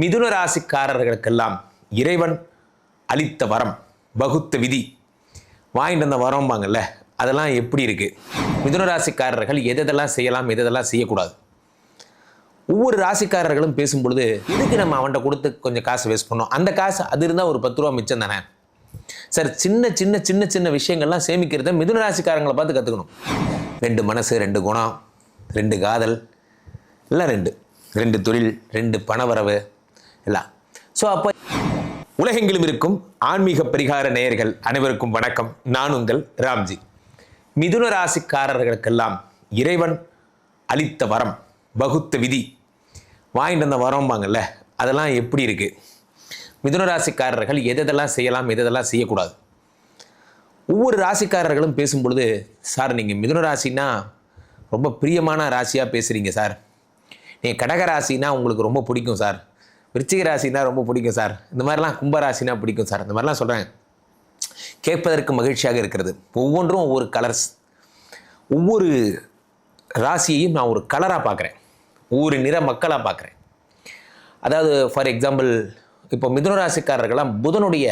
மிதுன ராசிக்காரர்களுக்கெல்லாம் இறைவன் அளித்த வரம் வகுத்த விதி. வாங்கிட்டு வந்த வரம்பாங்கல்ல அதெல்லாம் எப்படி இருக்கு? மிதுன ராசிக்காரர்கள் எதெல்லாம் செய்யலாம் எதெல்லாம் செய்யக்கூடாது? ஒவ்வொரு ராசிக்காரர்களும் பேசும்பொழுது இதுக்கு எதுக்கு நம்ம அவன்கிட்ட கொடுத்து கொஞ்சம் காசு வேஸ்ட் பண்ணோம்? அந்த காசு அது இருந்தால் ஒரு பத்து ரூபா மிச்சம் தானே. சார் சின்ன சின்ன சின்ன சின்ன விஷயங்கள்லாம் சேமிக்கிறத மிதுன ராசிக்காரங்களை பார்த்து கற்றுக்கணும் ரெண்டு மனசு ரெண்டு குணம் ரெண்டு காதல் எல்லாம் ரெண்டு. ரெண்டு தொழில் ரெண்டு பணவரவு எல்லாம் ஸோ அப்போ உலகெங்கிலும் இருக்கும் ஆன்மீக பரிகார நேயர்கள் அனைவருக்கும் வணக்கம். நான் உங்கள் ராம்ஜி. மிதுன ராசிக்காரர்களுக்கெல்லாம் இறைவன் அளித்த வரம் வகுத்த விதி வாங்கிட்டு வந்த வரம்பாங்கல்ல அதெல்லாம் எப்படி இருக்குது மிதுன ராசிக்காரர்கள் எதெல்லாம் செய்யலாம் எதெல்லாம் செய்யக்கூடாது? ஒவ்வொரு ராசிக்காரர்களும் பேசும்பொழுது சார் நீங்கள் மிதுன ராசினா ரொம்ப பிரியமான ராசியாக பேசுகிறீங்க சார். நீங்கள் கடக ராசினா உங்களுக்கு ரொம்ப பிடிக்கும் சார். விருச்சிக ராசினா ரொம்ப பிடிக்கும் சார். இந்த மாதிரிலாம் கும்பராசினா பிடிக்கும் சார். இந்த மாதிரிலாம் சொல்கிறேன் கேட்பதற்கு மகிழ்ச்சியாக இருக்கிறது. ஒவ்வொன்றும் ஒவ்வொரு கலர்ஸ் ஒவ்வொரு ராசியையும் நான் ஒரு கலராக பார்க்குறேன். ஒவ்வொரு நிற மக்களாக பார்க்குறேன். அதாவது ஃபார் எக்ஸாம்பிள் இப்போ மிதுன ராசிக்காரர்கள்லாம் புதனுடைய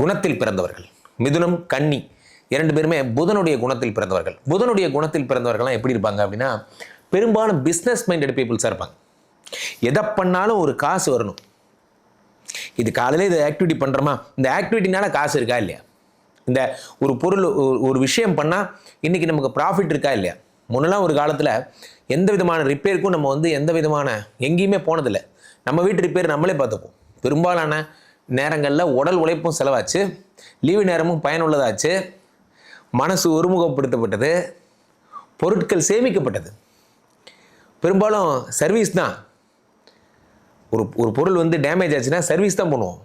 குணத்தில் பிறந்தவர்கள். மிதுனம் கன்னி இரண்டு பேருமே புதனுடைய குணத்தில் பிறந்தவர்கள். புதனுடைய குணத்தில் பிறந்தவர்கள்லாம் எப்படி இருப்பாங்க அப்படின்னா பெரும்பாலும் பிஸ்னஸ் மைண்டட் பீப்புள்ஸாக இருப்பாங்க. எதை பண்ணாலும் ஒரு காசு வரணும். இது காலையில் இதை ஆக்டிவிட்டி பண்ணுறோமா இந்த ஆக்டிவிட்டினால காசு இருக்கா இல்லையா? இந்த ஒரு பொருள் ஒரு- ஒரு விஷயம் பண்ணால் இன்றைக்கி நமக்கு ப்ராஃபிட் இருக்கா இல்லையா? முன்னெல்லாம் ஒரு காலத்தில் எந்த விதமான ரிப்பேருக்கும் நம்ம வந்து எந்த விதமான எங்கேயுமே போனதில்லை. நம்ம வீட்டு ரிப்பேர் நம்மளே பார்த்துப்போம். பெரும்பாலான நேரங்களில் உடல் உழைப்பும் செலவாச்சு. லீவு நேரமும் பயனுள்ளதாச்சு. மனசு ஒருமுகப்படுத்தப்பட்டது. பொருட்கள் சேமிக்கப்பட்டது. பெரும்பாலும் சர்வீஸ் தான். ஒரு ஒரு பொருள் வந்து டேமேஜ் ஆச்சுன்னா சர்வீஸ் தான் பண்ணுவோம்.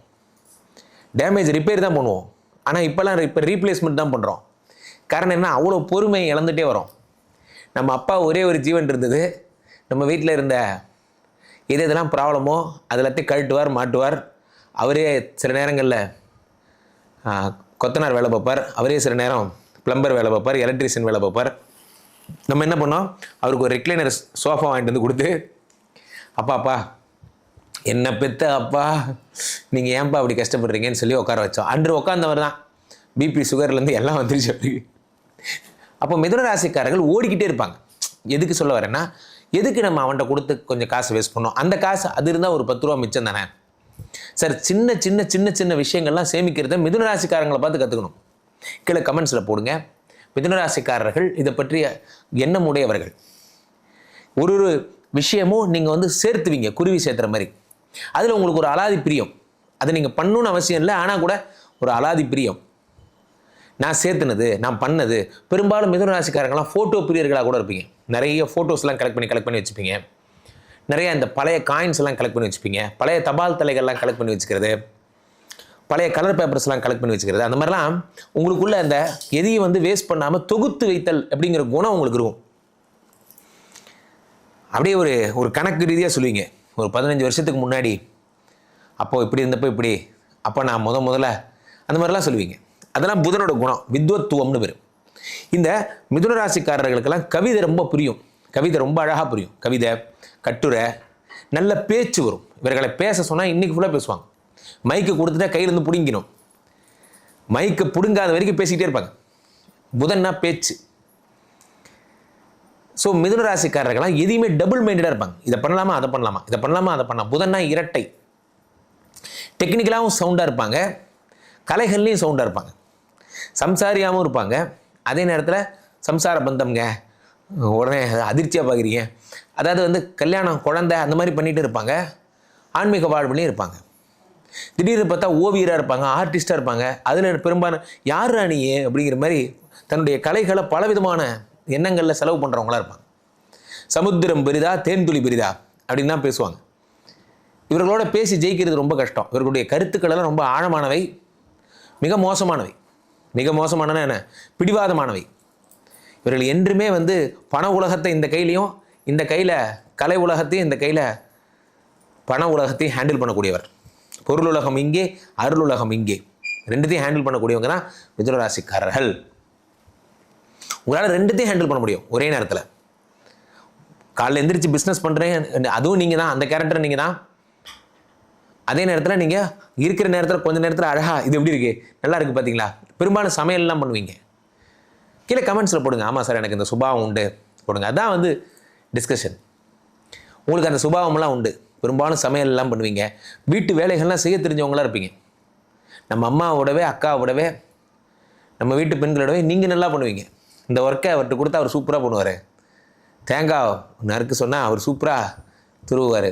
டேமேஜ் ரிப்பேர் தான் பண்ணுவோம். ஆனால் இப்போல்லாம் இப்போ ரீப்ளேஸ்மெண்ட் தான் பண்ணுறோம் காரணம் என்ன அவ்வளோ பொறுமை இழந்துட்டே வரோம். நம்ம அப்பா ஒரே ஒரு ஜீவன் இருந்தது. நம்ம வீட்டில் இருந்த எது எதெல்லாம் ப்ராப்ளமோ அது எல்லாத்தையும் கழட்டுவார் மாட்டுவார். அவரே சில நேரங்களில் கொத்தனார் வேலை பார்ப்பார். அவரே சில நேரம் ப்ளம்பர் வேலை பார்ப்பார் எலக்ட்ரீஷியன் வேலை பார்ப்பார். நம்ம என்ன பண்ணோம்? அவருக்கு ஒரு ரெக்லைனர் சோஃபா வாங்கிட்டு வந்து கொடுத்து அப்பா அப்பா என்ன பெத்த அப்பா? நீங்கள் ஏன்பா அப்படி கஷ்டப்படுறீங்கன்னு சொல்லி உட்கார வச்சோம். அன்று உட்காந்தவர் தான். பிபி சுகர்லேருந்து எல்லாம் வந்துருச்சு அப்படி அப்போ மிதுன ராசிக்காரர்கள் ஓடிக்கிட்டே இருப்பாங்க. எதுக்கு சொல்ல வரேன்னா எதுக்கு நம்ம அவன்கிட்ட கொடுத்து கொஞ்சம் காசு வேஸ்ட் பண்ணோம்? அந்த காசு அது இருந்தால் ஒரு பத்து ரூபா மிச்சம் தானே? சார் சின்ன சின்ன சின்ன சின்ன விஷயங்கள்லாம் சேமிக்கிறத மிதுன ராசிக்காரங்களை பார்த்து கற்றுக்கணும் கீழே கமெண்ட்ஸில் போடுங்க. மிதுன ராசிக்காரர்கள் இதை பற்றிய எண்ணம் உடையவர்கள். ஒரு ஒரு விஷயமும் நீங்கள் வந்து சேர்த்துவீங்க. குருவி சேர்த்துற மாதிரி. அதில் உங்களுக்கு ஒரு அலாதி பிரியம். அதை நீங்கள் பண்ணணும்னு அவசியம் இல்லை ஆனால் கூட ஒரு அலாதி பிரியம். நான் சேர்த்துனது நான் பண்ணது பெரும்பாலும் மிதுன ராசிக்காரங்களாம் ஃபோட்டோ பிரியர்களாக கூட இருப்பீங்க. நிறைய ஃபோட்டோஸ்லாம் கலெக்ட் பண்ணி கலெக்ட் பண்ணி வச்சுப்பீங்க. நிறைய இந்த பழைய காயின்ஸ் எல்லாம் கலெக்ட் பண்ணி வச்சுப்பீங்க. பழைய தபால் தலைகள்லாம் கலெக்ட் பண்ணி வச்சுக்கிறது. பழைய கலர் பேப்பர்ஸ்லாம் கலெக்ட் பண்ணி வச்சுக்கிறது. அந்த மாதிரிலாம் உங்களுக்குள்ள அந்த எதையும் வந்து வேஸ்ட் பண்ணாமல் தொகுத்து வைத்தல் அப்படிங்கிற குணம் உங்களுக்கு இருக்கும். அப்படியே ஒரு ஒரு கணக்கு ரீதியாக சொல்லுவீங்க. ஒரு பதினஞ்சு வருஷத்துக்கு முன்னாடி அப்போது இப்படி இருந்தப்போ இப்படி அப்போ நான் முத முதல்ல அந்த மாதிரிலாம் சொல்லுவீங்க. அதெல்லாம் புதனோட குணம் வித்வத்துவம்னு பேர். இந்த மிதுன ராசிக்காரர்களுக்கெல்லாம் கவிதை ரொம்ப புரியும். கவிதை ரொம்ப அழகாக புரியும். கவிதை கட்டுரை நல்ல பேச்சு வரும். இவர்களை பேச சொன்னால் இன்றைக்கி ஃபுல்லாக பேசுவாங்க. மைக்கு கொடுத்துட்டா கையிலேருந்து பிடுங்கிடும் மைக்கை பிடுங்காத வரைக்கும் பேசிக்கிட்டே இருப்பாங்க. புதன்னா பேச்சு. ஸோ மிதுன ராசிக்காரர்கள்லாம் எதையுமே டபுள் மைண்டடாக இருப்பாங்க. இதை பண்ணலாமா அதை பண்ணலாமா? இதை பண்ணலாமா அதை பண்ணலாம்? புதன்னா இரட்டை. டெக்னிக்கலாகவும் சவுண்டாக இருப்பாங்க. கலைகள்லையும் சவுண்டாக இருப்பாங்க. சம்சாரியாகவும் இருப்பாங்க. அதே நேரத்தில் சம்சார பந்தம்ங்க. உடனே அதிர்ச்சியாக பார்க்குறீங்க அதாவது வந்து கல்யாணம் குழந்தை அந்த மாதிரி பண்ணிட்டு இருப்பாங்க. ஆன்மீக வாழ்வுலையும் இருப்பாங்க. திடீர்னு பார்த்தா ஓவியராக இருப்பாங்க ஆர்டிஸ்டாக இருப்பாங்க. அதில் பெரும்பாலும் யார் ராணியே அப்படிங்கிற மாதிரி தன்னுடைய கலைகளை பலவிதமான எண்ணங்களில் செலவு பண்ணுறவங்களா இருப்பாங்க. சமுத்திரம் பெரிதா தேன்துளி பெரிதா அப்படின்னு தான் பேசுவாங்க. இவர்களோட பேசி ஜெயிக்கிறது ரொம்ப கஷ்டம். இவர்களுடைய கருத்துக்கள் எல்லாம் ரொம்ப ஆழமானவை மிக மோசமானவை. மிக மோசமானன என்ன? பிடிவாதமானவை. இவர்கள் என்றுமே வந்து பண உலகத்தை இந்த கையிலையும் இந்த கையில் கலை உலகத்தையும் இந்த கையில் பண உலகத்தையும் ஹேண்டில் பண்ணக்கூடியவர். பொருள் உலகம் இங்கே அருள் உலகம் இங்கே. ரெண்டுத்தையும் ஹேண்டில் பண்ணக்கூடியவங்க தான் மிதுனராசிக்காரர்கள். உங்களால் ரெண்டுத்தையும் ஹேண்டில் பண்ண முடியும் ஒரே நேரத்தில். காலைல எந்திரிச்சு பிஸ்னஸ் பண்ணுறேன் அதுவும் நீங்கள் தான் அந்த கேரக்டர் நீங்கள் தான். அதே நேரத்தில் நீங்கள் இருக்கிற நேரத்தில் கொஞ்ச நேரத்தில் அழகாக இது எப்படி இருக்குது நல்லா இருக்குது பார்த்தீங்களா பெரும்பாலும் சமையல்லாம் பண்ணுவீங்க. கீழே கமெண்ட்ஸில் போடுங்க. ஆமாம் சார் எனக்கு இந்த சுபாவம் உண்டு. போடுங்க. அதான் வந்து டிஸ்கஷன் உங்களுக்கு அந்த சுபாவம்லாம் உண்டு. பெரும்பாலும் சமையல்லாம் பண்ணுவீங்க. வீட்டு வேலைகள்லாம் செய்ய தெரிஞ்சவங்களா இருப்பீங்க. நம்ம அம்மாவோடவே அக்காவோடவே நம்ம வீட்டு பெண்களோடவே நீங்கள் நல்லா பண்ணுவீங்க. இந்த ஒர்க்கை அவர்கிட்ட கொடுத்தா அவர் சூப்பராக பண்ணுவார். தேங்காய் நறுக்கு சொன்னால் அவர் சூப்பராக துருவுவார்.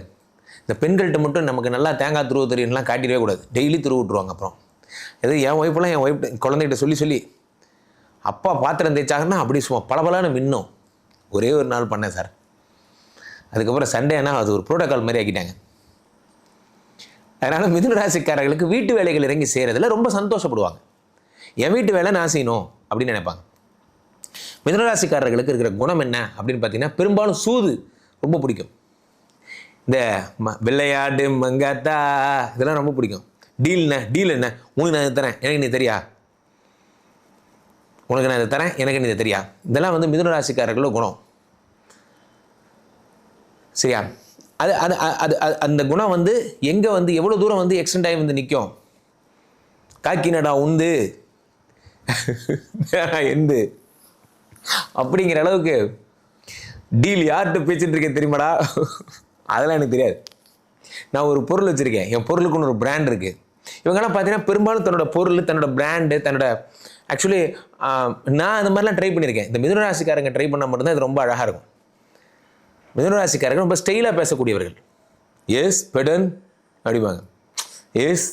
இந்த பெண்கள்கிட்ட மட்டும் நமக்கு நல்லா தேங்காய் துருவ தெரியும்லாம் காட்டிடவே கூடாது. டெய்லி துருவு விட்ருவாங்க அப்புறம். எது என் ஒய்ஃபெல்லாம் என் ஒய்ஃப் குழந்தைகிட்ட சொல்லி சொல்லி அப்பா பாத்திரம் தேய்ச்சாங்கன்னா அப்படி சும்மா பளபளன்னு மின்னும். ஒரே ஒரு நாள் பண்ணேன் சார் அதுக்கப்புறம் சண்டேனா அது ஒரு ப்ரோட்டோக்கால் மாதிரி ஆக்கிட்டாங்க. அதனால் மிதுனராசிக்காரர்களுக்கு வீட்டு வேலைகள் இறங்கி செய்கிறதுல ரொம்ப சந்தோஷப்படுவாங்க. என் வீட்டு வேலை நான் செய்யணும் அப்படின்னு நினைப்பாங்க. மிதனராசிக்காரர்களுக்கு இருக்கிற குணம் என்ன அப்படின்னு பார்த்தீங்கன்னா பெரும்பாலும் சூது ரொம்ப பிடிக்கும். இந்த ம வெள்ளையாடு மங்காத்தா இதெல்லாம் ரொம்ப பிடிக்கும். டீல் என்ன? டீல் என்ன? உனக்கு நான் இதை தரேன். எனக்கு நீ தெரியா? உனக்கு நான் இதை தரேன். எனக்கு நீ தெரியா? இதெல்லாம் வந்து மிதுன ராசிக்காரர்களோட குணம். சரியா? அது அது அது- அது அது- அந்த குணம் வந்து எங்கே வந்து எவ்வளோ தூரம் வந்து எக்ஸ்டெண்ட் ஆகி வந்து நிற்கும் காக்கினடா உண்டு. எந்து அப்படிங்கிற அளவுக்கு டீல் யார்கிட்ட பேசிட்டு இருக்கேன் தெரியுமாடா? அதெல்லாம் எனக்கு தெரியாது. நான் ஒரு பொருள் வச்சுருக்கேன். என் பொருளுக்குன்னு ஒரு பிராண்ட் இருக்குது இவங்கெல்லாம் பார்த்தீங்கன்னா பெரும்பாலும் தன்னோட பொருள் தன்னோட பிராண்டு தன்னோட ஆக்சுவலி நான் அந்த மாதிரிலாம் ட்ரை பண்ணியிருக்கேன். இந்த மிதுனராசிக்காரங்க ட்ரை பண்ணால் மட்டும்தான் இது ரொம்ப அழகாக இருக்கும். மிதுனராசிக்காரங்க ரொம்ப ஸ்டைலாக பேசக்கூடியவர்கள். எஸ் பெடன் அப்படிம்பாங்க. Yes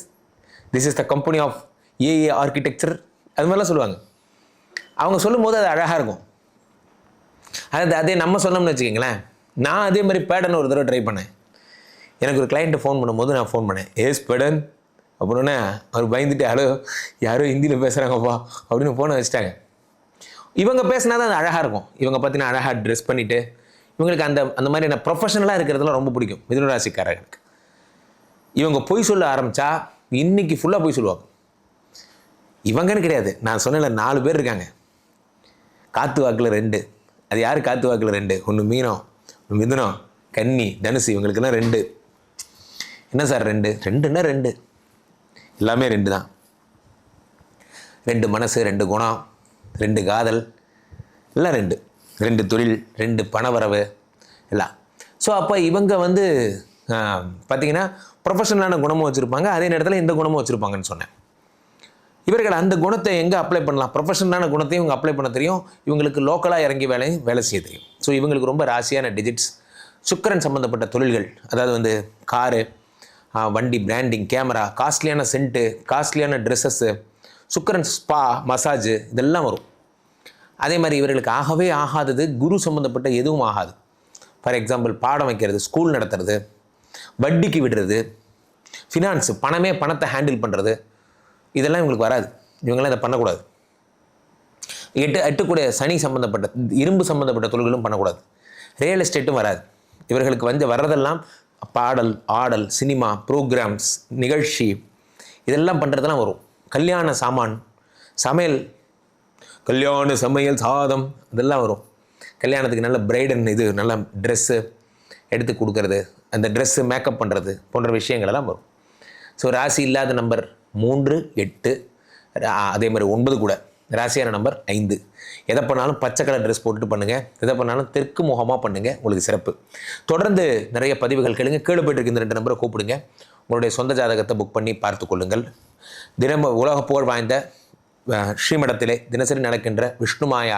this is the company of uh architecture அது மாதிரிலாம் சொல்லுவாங்க. அவங்க சொல்லும்போது அது அழகாக இருக்கும். அது அதே நம்ம சொன்னோம்னு வச்சுக்கோங்களேன். நான் அதே மாதிரி பேடன் ஒரு தடவை ட்ரை பண்ணேன். எனக்கு ஒரு கிளைண்ட்டை ஃபோன் பண்ணும்போது நான் ஃபோன் பண்ணேன். Yes pardon. அப்படின்னே அவர் பயந்துட்டு ஹலோ யாரோ ஹிந்தியில் பேசுகிறாங்கப்பா அப்படின்னு ஃபோனை வச்சுட்டாங்க. இவங்க பேசினா தான் அது அழகாக இருக்கும். இவங்க பார்த்தீங்கன்னா அழகாக ட்ரெஸ் பண்ணிவிட்டு இவங்களுக்கு அந்த அந்த என்ன ப்ரொஃபஷனலாக இருக்கிறதுலாம் ரொம்ப பிடிக்கும். மிதுனராசிக்காரர்களுக்கு இவங்க பொய் சொல்ல ஆரம்பித்தா இன்னைக்கு ஃபுல்லாக பொய் சொல்லுவாங்க. இவங்கன்னு கிடையாது. நான் சொன்னேன்ல நாலு பேர் இருக்காங்க. காத்து வாக்கில் ரெண்டு. அது யார் காத்து வாக்கில் ரெண்டு? ஒன்று மீனம் ஒன்று மிதுனம் கன்னி தனுசு இவங்களுக்குலாம் ரெண்டு. என்ன சார் ரெண்டு? ரெண்டுன்னா ரெண்டு. எல்லாமே ரெண்டு தான். ரெண்டு மனசு ரெண்டு குணம் ரெண்டு காதல் எல்லாம் ரெண்டு. ரெண்டு தொழில் ரெண்டு பணவரவு எல்லாம். ஸோ அப்போ இவங்க வந்து பார்த்தீங்கன்னா ப்ரொஃபஷனலான குணமும் வச்சுருப்பாங்க. அதே நேரத்தில் இந்த குணமும் வச்சுருப்பாங்கன்னு சொன்னேன். இவர்கள் அந்த குணத்தை எங்கே அப்ளை பண்ணலாம்? ப்ரொஃபஷனலான குணத்தையும் இவங்க அப்ளை பண்ண தெரியும். இவங்களுக்கு லோக்கலாக இறங்கி வேலையும் வேலை செய்ய தெரியும். ஸோ இவங்களுக்கு ரொம்ப ராசியான டிஜிட்ஸ் சுக்கரன் சம்மந்தப்பட்ட தொழில்கள் அதாவது வந்து காரு வண்டி பிராண்டிங் கேமரா காஸ்ட்லியான சென்ட்டு காஸ்ட்லியான ட்ரெஸ்ஸஸ்ஸு சுக்கரன் ஸ்பா மசாஜ் இதெல்லாம் வரும். அதே மாதிரி இவர்களுக்கு ஆகவே ஆகாதது குரு சம்மந்தப்பட்ட எதுவும் ஆகாது. ஃபார் எக்ஸாம்பிள் பாடம் வைக்கிறது ஸ்கூல் நடத்துறது வட்டிக்கு விடுறது ஃபினான்ஸு பணமே பணத்தை ஹேண்டில் பண்ணுறது இதெல்லாம் இவங்களுக்கு வராது. இவங்கெல்லாம் இதை பண்ணக்கூடாது. எட்டு எட்டுக்கூடிய சனி சம்மந்தப்பட்ட இரும்பு சம்மந்தப்பட்ட தொழில்களும் பண்ணக்கூடாது. ரியல் எஸ்டேட்டும் வராது. இவர்களுக்கு வந்து வர்றதெல்லாம் பாடல் ஆடல் சினிமா ப்ரோக்ராம்ஸ் நிகழ்ச்சி இதெல்லாம் பண்ணுறதெல்லாம் வரும். கல்யாண சாமான் சமையல் கல்யாண சமையல் சாதம் இதெல்லாம் வரும். கல்யாணத்துக்கு நல்ல பிரைடன் இது நல்ல ட்ரெஸ்ஸு எடுத்து கொடுக்கறது அந்த ட்ரெஸ்ஸு மேக்கப் பண்ணுறது போன்ற விஷயங்கள் எல்லாம் வரும். ஸோ ராசி இல்லாத நம்பர் மூன்று எட்டு அதே மாதிரி ஒன்பது கூட. ராசியான நம்பர் ஐந்து. எதை பண்ணாலும் பச்சை கலர் ட்ரெஸ் போட்டுட்டு பண்ணுங்கள் எதை பண்ணாலும் தெற்கு முகமாக பண்ணுங்கள் உங்களுக்கு சிறப்பு. தொடர்ந்து நிறைய பதிவுகள் கேளுங்க. கீழே போயிட்டு இருக்க இந்த ரெண்டு நம்பரை கூப்பிடுங்க. உங்களுடைய சொந்த ஜாதகத்தை புக் பண்ணி பார்த்து கொள்ளுங்கள். தினம் உலக புகழ் வாய்ந்த ஸ்ரீமடத்திலே தினசரி நடக்கின்ற விஷ்ணுமாயா